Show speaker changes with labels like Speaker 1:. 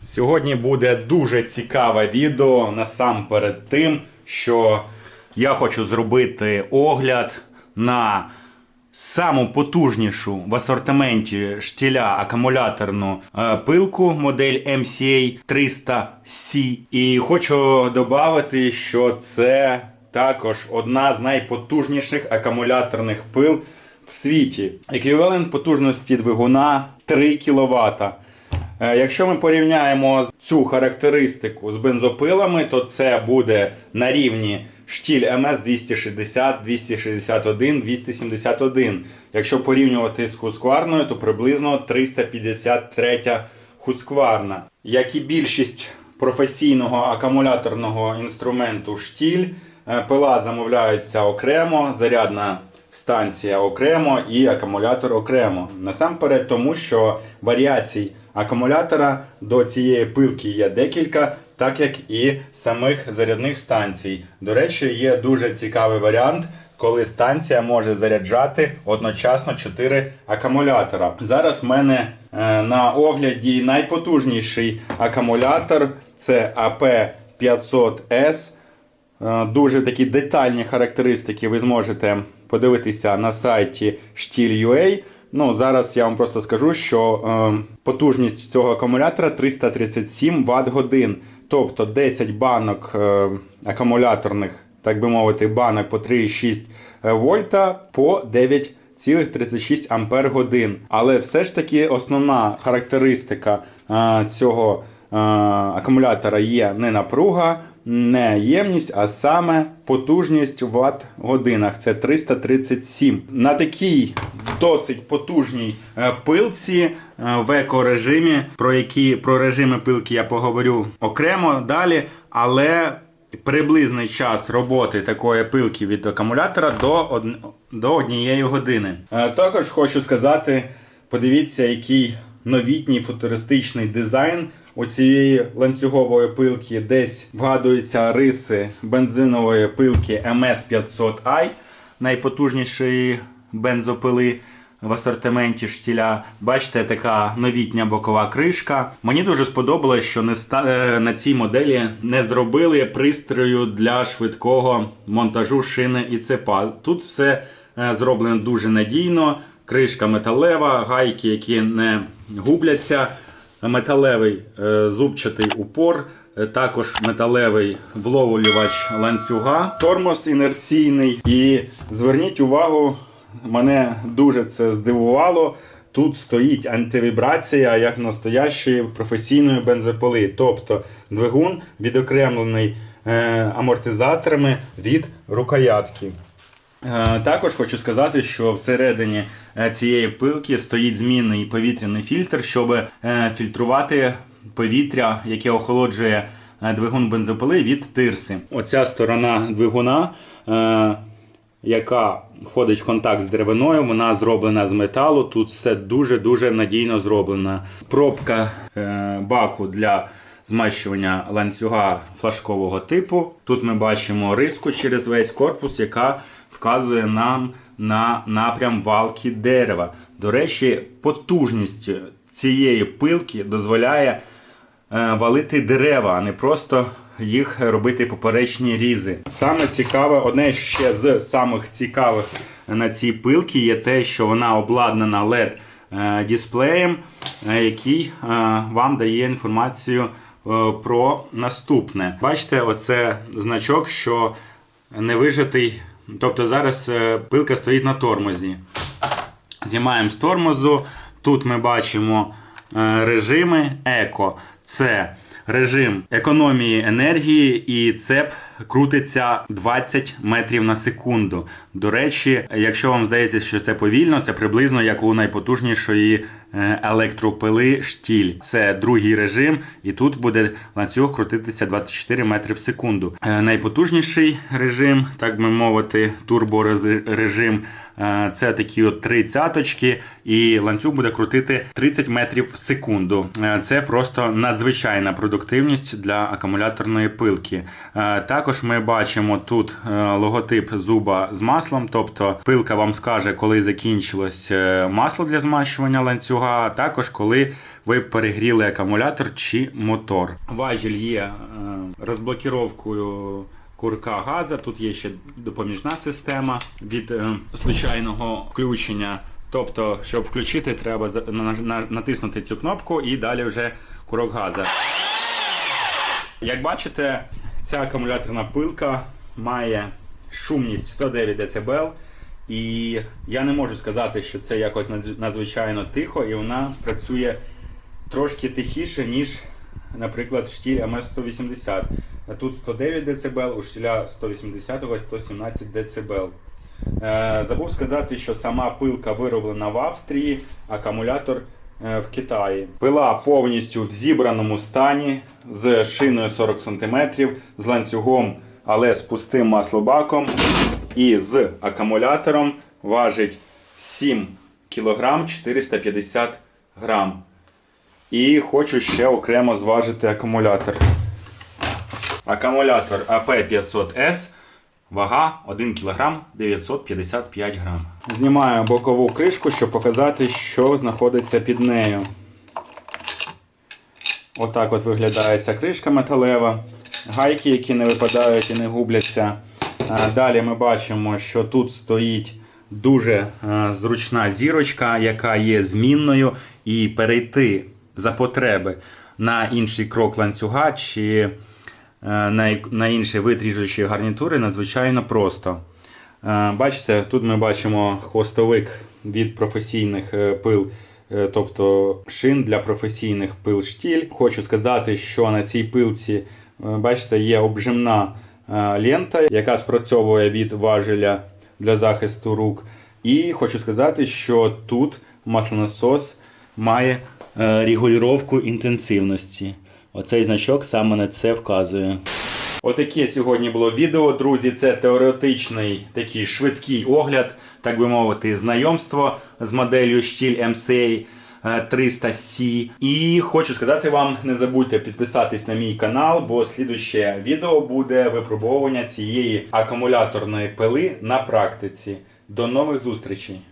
Speaker 1: Сьогодні буде дуже цікаве відео насамперед тим, що я хочу зробити огляд на саму потужнішу в асортименті штіля акумуляторну е, пилку модель MCA 300C. І хочу додати, що це також одна з найпотужніших акумуляторних пил в світі. Еквівалент потужності двигуна 3 кВт. Е, Якщо ми порівняємо цю характеристику з бензопилами, то це буде на рівні штіль МС 260, 261, 271. Якщо порівнювати з хускварною, то приблизно 353 хускварна. Як і більшість професійного акумуляторного інструменту штіль, е, пила замовляється окремо, зарядна станція окремо і акумулятор окремо. Насамперед, тому що варіацій акумулятора до цієї пилки є декілька, так як і самих зарядних станцій. До речі, є дуже цікавий варіант. Коли станція може заряджати одночасно 4 акумулятора. Зараз в мене е, на огляді найпотужніший акумулятор це AP500S. Е, Дуже такі детальні характеристики ви зможете подивитися на сайті Штіль.ua. Ну, зараз я вам просто скажу, що е, потужність цього акумулятора 337 Вт годин. Тобто 10 банок е, акумуляторних, так би мовити, банок по 3,6 вольта по 9,36 ампер годин. Але все ж таки основна характеристика е, цього е, акумулятора є не напруга, не ємність, а саме потужність в ватт годинах. Це 337. На такій досить потужній е, пилці е, в екорежимі, про які про режими пилки я поговорю окремо далі, але приблизний час роботи такої пилки від акумулятора до, од... до однієї години. Е, Також хочу сказати, подивіться, який новітній футуристичний дизайн у цієї ланцюгової пилки десь вгадуються риси бензинової пилки MS500i, найпотужнішої бензопили в асортименті штіля. Бачите, така новітня бокова кришка. Мені дуже сподобалось, що не ста... е, на цій моделі не зробили пристрою для швидкого монтажу шини і цепа. Тут все е, зроблено дуже надійно. Кришка металева, гайки, які не губляться. Металевий е, зубчатий упор, е, також металевий вловлювач ланцюга, тормоз інерційний. І зверніть увагу, мене дуже це здивувало. Тут стоїть антивібрація як настоящої професійної бензопили. Тобто двигун відокремлений е, амортизаторами від рукоятки. Е, Також хочу сказати, що всередині е, цієї пилки стоїть змінний повітряний фільтр, щоб е, фільтрувати повітря, яке охолоджує двигун бензопили від тирси. Оця сторона двигуна, яка входить в контакт з деревиною, вона зроблена з металу. Тут все дуже-дуже надійно зроблено. Пробка баку для змащування ланцюга флажкового типу. Тут ми бачимо риску через весь корпус, яка вказує нам на напрям валки дерева. До речі, потужність цієї пилки дозволяє е, валити дерева, а не просто їх робити поперечні різи. Саме цікаве, одне ще з самих цікавих на цій пилці є те, що вона обладнана LED е, дисплеєм, е, який вам дає інформацію про наступне. Бачите, оце значок, що не вижатий. Тобто зараз е, пилка стоїть на тормозі. Знімаємо з тормозу. Тут ми бачимо е, режими еко. Це режим економії енергії, і цеп крутиться 20 метрів на секунду. До речі, якщо вам здається, що це повільно, це приблизно як у найпотужнішої електропили штіль. Це другий режим, і тут буде ланцюг крутитися 24 метри в секунду. Е, Найпотужніший режим, так би мовити, турборежим. е, Це такі от три цяточки, і ланцюг буде крутити 30 метрів в секунду. Е, Це просто надзвичайна продуктивність для акумуляторної пилки. Е, Також ми бачимо тут е, логотип зуба з маслом, тобто пилка вам скаже, коли закінчилось е, масло для змащування ланцюга. А також коли ви перегріли акумулятор чи мотор. Важіль є е, розблокіровкою курка газа. Тут є ще допоміжна система від е, случайного включення. Тобто, щоб включити, треба натиснути цю кнопку і далі вже курок газа. Як бачите, ця акумуляторна пилка має шумність 109 дБ, і я не можу сказати, що це якось надзвичайно тихо, і вона працює трошки тихіше, ніж, наприклад, штіль МС-180. А Тут 109 дБ, у штіля 180 117 дБ. Забув сказати, що сама пилка вироблена в Австрії, акумулятор е, в Китаї. Пила повністю в зібраному стані з шиною 40 см, з ланцюгом, але з пустим маслобаком і з акумулятором важить 7 кг 450 грам. І хочу ще окремо зважити акумулятор. Акумулятор АП500С, вага 1 кг 955 грам. Знімаю бокову кришку, щоб показати, що знаходиться під нею. Отак от виглядає ця кришка металева. Гайки, які не випадають і не губляться. Далі ми бачимо, що тут стоїть дуже е, зручна зірочка, яка є змінною, і перейти за потреби на інший крок ланцюга чи е, на, інші вид ріжучої гарнітури надзвичайно просто. Е, Бачите, тут ми бачимо хвостовик від професійних пил, тобто шин для професійних пил штіль. Хочу сказати, що на цій пилці, бачите, є обжимна лента, яка спрацьовує від важеля для захисту рук. І хочу сказати, що тут маслонасос має е, регулювання інтенсивності. Оцей значок саме на це вказує. Отаке сьогодні було відео, друзі. Це теоретичний такий швидкий огляд, так би мовити, знайомство з моделлю штіль MCA 300C. І хочу сказати вам, не забудьте підписатись на мій канал, бо слідуще відео буде випробовування цієї акумуляторної пили на практиці. До нових зустрічей!